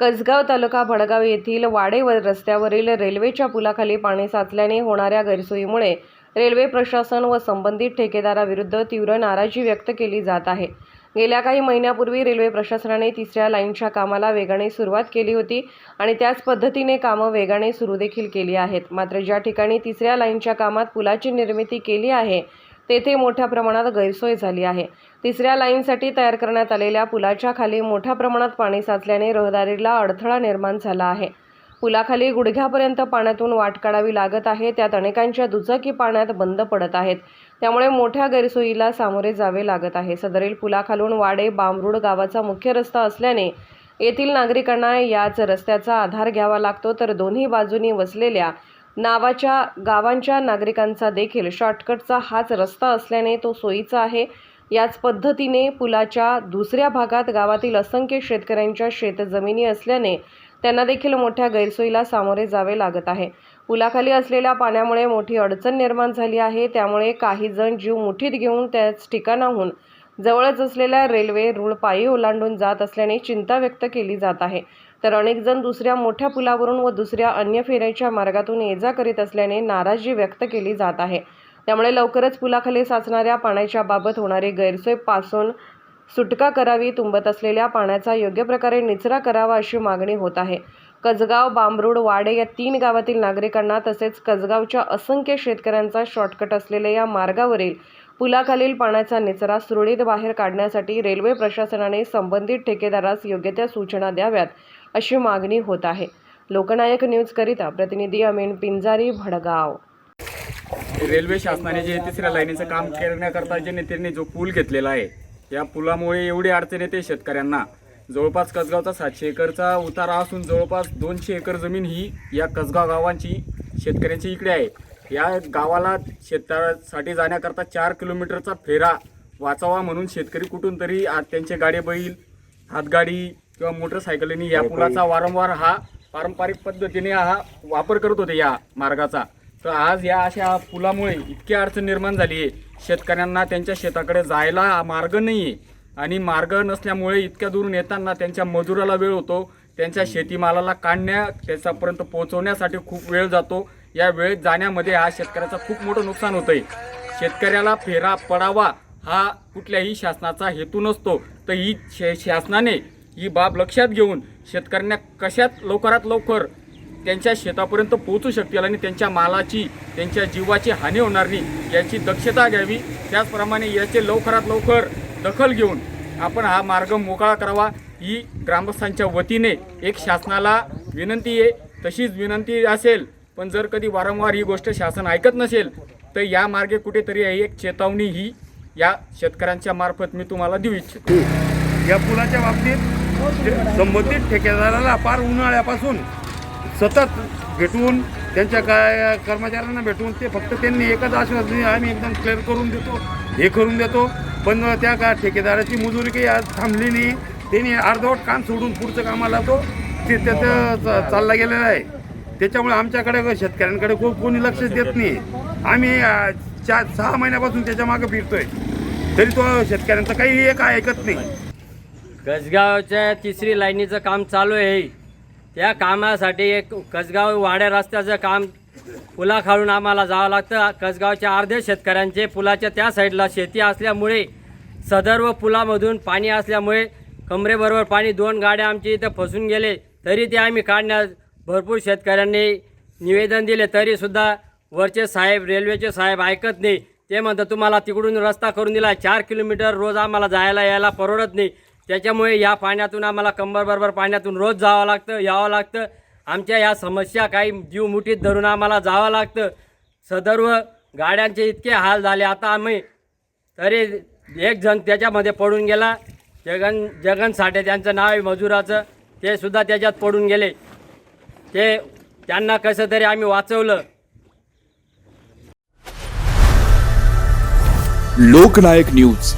कसगाव तालुका भडगाव येथील वाडे व रस्त्यावरील रेल्वेच्या पुलाखाली पाणी साचल्याने होणाऱ्या गैरसोयीमुळे रेल्वे प्रशासन व संबंधित ठेकेदाराविरुद्ध तीव्र नाराजी व्यक्त केली जात आहे. गेल्या काही महिन्यापूर्वी रेल्वे प्रशासनाने तिसऱ्या लाईनच्या कामाला वेगाने सुरुवात केली होती आणि त्याच पद्धतीने कामं वेगाने सुरू देखील केली आहेत. मात्र ज्या ठिकाणी तिसऱ्या लाईनच्या कामात पुलाची निर्मिती केली आहे तेथे मोठ्या प्रमाणात गैरसोय झाली आहे. तिसऱ्या लाईनसाठी तयार करण्यात आलेल्या पुलाच्या खाली मोठ्या प्रमाणात पाणी साचल्याने रहदारीला अडथळा निर्माण झाला आहे. पुलाखाली गुडघ्यापर्यंत पाण्यातून वाट काढावी लागत आहे. त्यात अनेकांच्या दुचाकी पाण्यात बंद पडत आहेत. त्यामुळे मोठ्या गैरसोयीला सामोरे जावे लागत आहे. सदरील पुलाखालून वाडे बामरुड गावाचा मुख्य रस्ता असल्याने येथील नागरिकांना याच रस्त्याचा आधार घ्यावा लागतो. तर दोन्ही बाजूनी वसलेल्या नावाच्या गावांच्या नागरिकांचा देखील शॉर्टकटचा हाच रस्ता असल्याने तो सोयीचा आहे. याच पद्धतीने पुलाच्या दुसऱ्या भागात गावातील असंख्य शेतकऱ्यांच्या शेतजमिनी असल्याने त्यांना देखील मोठ्या गैरसोयीला सामोरे जावे लागत आहे. पुलाखाली असलेल्या पाण्यामुळे मोठी अडचण निर्माण झाली आहे. त्यामुळे काही जण जीव मुठीत घेऊन त्याच ठिकाणाहून जवळच असलेल्या रेल्वे रूळ पायी ओलांडून जात असल्याने चिंता व्यक्त केली जात आहे. तर अनेक जण दुसऱ्या मोठ्या पुलावरून व दुसऱ्या अन्य फेऱ्याच्या मार्गातून ये जा करीत असल्याने नाराजी व्यक्त केली जात आहे. त्यामुळे लवकरच पुलाखाली साचणाऱ्या पाण्याच्या बाबत होणारी गैरसोयपासून सुटका करावी तुंबत असलेल्या पाण्याचा योग्य प्रकारे निचरा करावा अशी मागणी होत आहे. कसगाव बांबरूड वाडे या तीन गावातील नागरिकांना तसेच कसगावच्या असंख्य शेतकऱ्यांचा शॉर्टकट असलेल्या या मार्गावरील पुलाखालील पाण्याचा निचरा सुरळीत बाहेर काढण्यासाठी रेल्वे प्रशासनाने संबंधित ठेकेदारास योग्य त्या सूचना द्याव्यात. अशी मागणी होत आहे. लोकनायक न्यूजकरिता प्रतिनिधी अमीन पिंजारी भडगाव. रेल्वे शासनाने जे तिसऱ्या लाईनीचं काम करण्याकरता जे नेत्यांनी जो पूल घेतलेला आहे या पुलामुळे एवढी अडचण येते शेतकऱ्यांना. जवळपास कसगावचा सातशे एकरचा उतारा असून जवळपास दोनशे एकर जमीन ही या कसगाव गावांची शेतकऱ्यांची इकडे आहे. या गावाला शेतासाठी जाण्याकरता चार किलोमीटरचा फेरा वाचावा म्हणून शेतकरी कुठून तरी त्यांचे गाडे बैल हातगाडी किंवा मोटरसायकलीने या पुलाचा वारंवार हा पारंपरिक पद्धतीने हा वापर करत होते या मार्गाचा. तर आज या अशा पुलामुळे इतकी अडचण निर्माण झाली आहे. शेतकऱ्यांना त्यांच्या शेताकडे जायला मार्ग नाही आहे आणि मार्ग नसल्यामुळे इतक्या दूरून येताना त्यांच्या मजुराला वेळ होतो. त्यांच्या शेतीमालाला काढण्या त्याच्यापर्यंत पोहोचवण्यासाठी खूप वेळ जातो. या वेळेत जाण्यामध्ये हा शेतकऱ्याचा खूप मोठं नुकसान होतंय. शेतकऱ्याला फेरा पडावा हा कुठल्याही शासनाचा हेतू नसतो. तर ही शे शासनाने ही बाब लक्षात घेऊन शेतकऱ्यांना कशात लवकरात लवकर त्यांच्या शेतापर्यंत पोहोचू शकतील आणि त्यांच्या मालाची त्यांच्या जीवाची हानी होणार नाही याची दक्षता घ्यावी. त्याचप्रमाणे याचे लवकरात लवकर दखल घेऊन आपण हा मार्ग मोकळा करावा. ही ग्रामस्थांच्या वतीने एक शासनाला विनंती आहे. तशीच विनंती असेल पण जर कधी वारंवार ही गोष्ट शासन ऐकत नसेल तर या मार्गे कुठेतरी एक चेतावणी ही या शेतकऱ्यांच्या मार्फत मी तुम्हाला देऊ इच्छितो. या पुलाच्या बाबतीत संबंधित ठेकेदाराला फार उन्हाळ्यापासून सतत भेटून त्यांच्या काय कर्मचाऱ्यांना भेटून ते फक्त त्यांनी एकच आश्वासन आम्ही एकदम क्लिअर करून देतो हे करून देतो. पण त्या का ठेकेदाराची मजुरी काही आज थांबली नाही त्यांनी अर्धवट काम सोडून पुढचं कामाला तो ते त्याचं चालला गेलेला आहे. त्याच्यामुळे आमच्याकडे शेतकऱ्यांकडे को कोणी लक्ष देत नाही. आम्ही चार सहा महिन्यापासून त्याच्यामागे फिरतोय. तरी तो शेतकऱ्यांचं काही एक ऐकत नाही. कसगावच्या तिसरी लाईनीचं काम चालू आहे. त्या कामासाठी एक कसगाव वाड्या रस्त्याचं काम पुला खाळून आम्हाला जावं लागतं. कसगावच्या अर्ध्या शेतकऱ्यांचे पुलाच्या त्या साईडला शेती असल्यामुळे सदर्व पुलामधून पाणी असल्यामुळे कमरेबरोबर पाणी दोन गाड्या आमच्या इथं फसून गेले. तरी ते आम्ही काढण्यास भरपूर शेतकऱ्यांनी निवेदन दिले. तरीसुद्धा वरचे साहेब रेल्वेचे साहेब ऐकत नाही. ते म्हणतात तुम्हाला तिकडून रस्ता करून दिला. चार किलोमीटर रोज आम्हाला जायला यायला परवडत नाही. त्याच्यामुळे या पाण्यातून आम्हाला कंबरबरोबर पाण्यातून रोज जावं लागतं यावं लागतं. आमच्या या समस्या काही जीव मुठीत धरून आम्हाला जावं लागतं. सदर्व गाड्यांचे इतके हाल झाले आता आम्ही तरी एक जण त्याच्यामध्ये पडून गेला. जगन जगन साठे त्यांचं नाव आहे मजुराचं ते सुद्धा त्याच्यात पडून गेले. ते त्यांना कसं तरी आम्ही वाचवलं. लोकनायक न्यूज.